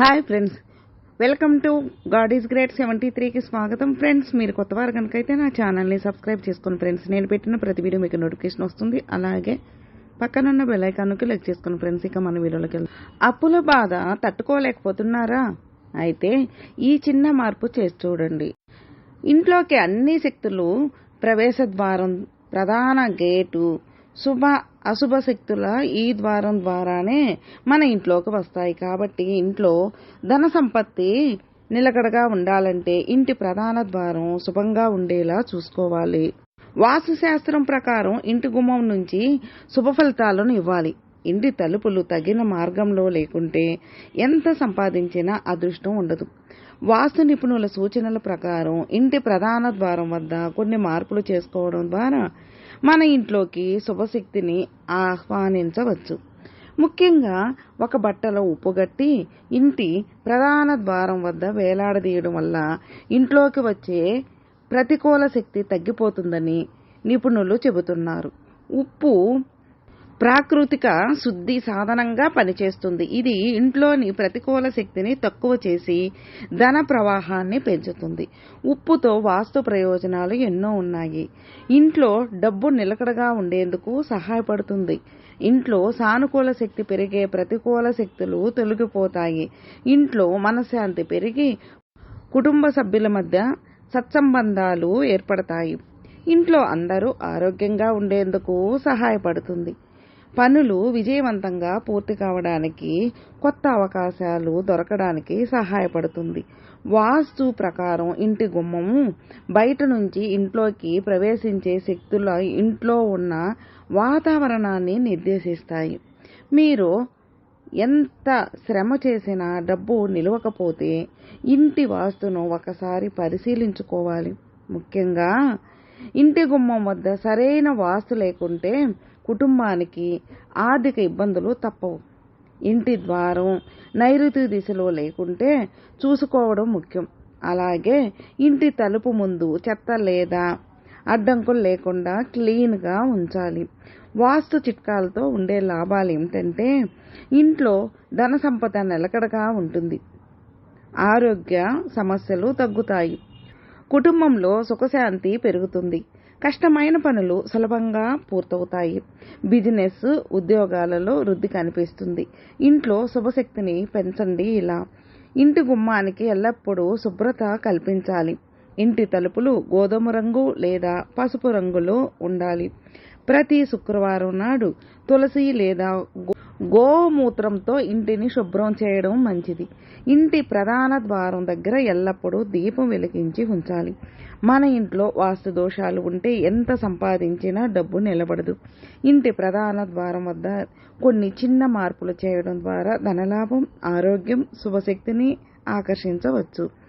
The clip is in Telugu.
Hi friends. Welcome to God is great seventy త్రీకి స్వాగతం. ఫ్రెండ్స్ మీరు కొత్త వారు కనుకైతే నా ఛానల్ని సబ్స్క్రైబ్ చేసుకోండి ఫ్రెండ్స్ నేను పెట్టిన ప్రతి వీడియో మీకు నోటిఫికేషన్ వస్తుంది. అలాగే పక్కనున్న బెల్ ఐకాన్కి లెక్ చేసుకోండి ఫ్రెండ్స్ ఇక మన వీడియోలోకి వెళ్ళి అప్పుల బాధ తట్టుకోలేకపోతున్నారా? అయితే ఈ చిన్న మార్పు చేసి చూడండి. ఇంట్లోకి అన్ని శక్తులు ప్రవేశ ద్వారం ప్రధాన గేటు శుభ అశుభ శక్తుల ఈ ద్వారం ద్వారానే మన ఇంట్లోకి వస్తాయి. కాబట్టి ఇంట్లో ధన సంపత్తి నిలకడగా ఉండాలంటే ఇంటి ప్రధాన ద్వారం శుభంగా ఉండేలా చూసుకోవాలి. వాస్తు శాస్త్రం ప్రకారం ఇంటి గుమ్మం నుంచి శుభ ఫలితాలను ఇవ్వాలి. ఇంటి తలుపులు తగిన మార్గంలో లేకుంటే ఎంత సంపాదించినా అదృష్టం ఉండదు. వాస్తు నిపుణుల సూచనల ప్రకారం ఇంటి ప్రధాన ద్వారం వద్ద కొన్ని మార్పులు చేసుకోవడం ద్వారా మన ఇంట్లోకి శుభశక్తిని ఆహ్వానించవచ్చు. ముఖ్యంగా ఒక బట్టలో ఉప్పుగట్టి ఇంటి ప్రధాన ద్వారం వద్ద వేలాడదీయడం వల్ల ఇంట్లోకి వచ్చే ప్రతికూల శక్తి తగ్గిపోతుందని నిపుణులు చెబుతున్నారు. ఉప్పు ప్రాకృతిక శుద్ధి సాధనంగా పనిచేస్తుంది. ఇది ఇంట్లోని ప్రతికూల శక్తిని తక్కువ చేసి ధన ప్రవాహాన్ని పెంచుతుంది. ఉప్పుతో వాస్తు ప్రయోజనాలు ఎన్నో ఉన్నాయి. ఇంట్లో డబ్బు నిలకడగా ఉండేందుకు సహాయపడుతుంది. ఇంట్లో సానుకూల శక్తి పెరిగే ప్రతికూల శక్తులు తొలగిపోతాయి. ఇంట్లో మనశ్శాంతి పెరిగి కుటుంబ సభ్యుల మధ్య సత్సంబంధాలు ఏర్పడతాయి. ఇంట్లో అందరూ ఆరోగ్యంగా ఉండేందుకు సహాయపడుతుంది. పనులు విజయవంతంగా పూర్తి కావడానికి కొత్త అవకాశాలు దొరకడానికి సహాయపడుతుంది. వాస్తు ప్రకారం ఇంటి గుమ్మము బయట నుంచి ఇంట్లోకి ప్రవేశించే శక్తుల ఇంట్లో ఉన్న వాతావరణాన్ని నిర్దేశిస్తాయి. మీరు ఎంత శ్రమ చేసినా డబ్బు నిలవకపోతే ఇంటి వాస్తును ఒకసారి పరిశీలించుకోవాలి. ముఖ్యంగా ఇంటి గుమ్మం వద్ద సరైన వాస్తు లేకుంటే కుటుంబానికి ఆర్థిక ఇబ్బందులు తప్పవు. ఇంటి ద్వారం నైరుతి దిశలో లేకుంటే చూసుకోవడం ముఖ్యం. అలాగే ఇంటి తలుపు ముందు చెత్త లేదా అడ్డంకులు లేకుండా క్లీన్గా ఉంచాలి. వాస్తు చిట్కాలతో ఉండే లాభాలు ఏమిటంటే ఇంట్లో ధన సంపద నిలకడగా ఉంటుంది. ఆరోగ్య సమస్యలు తగ్గుతాయి. కుటుంబంలో సుఖశాంతి పెరుగుతుంది. కష్టమైన పనులు సులభంగా పూర్తవుతాయి. బిజినెస్ ఉద్యోగాలలో వృద్ధి కనిపిస్తుంది. ఇంట్లో శుభశక్తిని పెంచండి ఇలా. ఇంటి గుమ్మానికి ఎల్లప్పుడూ శుభ్రత కల్పించాలి. ఇంటి తలుపులు గోధుమ రంగు లేదా పసుపు రంగులో ఉండాలి. ప్రతి శుక్రవారం నాడు తులసి లేదా గోమూత్రంతో ఇంటిని శుభ్రం చేయడం మంచిది. ఇంటి ప్రధాన ద్వారం దగ్గర ఎల్లప్పుడూ దీపం వెలిగించి ఉంచాలి. మన ఇంట్లో వాస్తు దోషాలు ఉంటే ఎంత సంపాదించినా డబ్బు నిలబడదు. ఇంటి ప్రధాన ద్వారం వద్ద కొన్ని చిన్న మార్పులు చేయడం ద్వారా ధనలాభం ఆరోగ్యం శుభశక్తిని ఆకర్షించవచ్చు.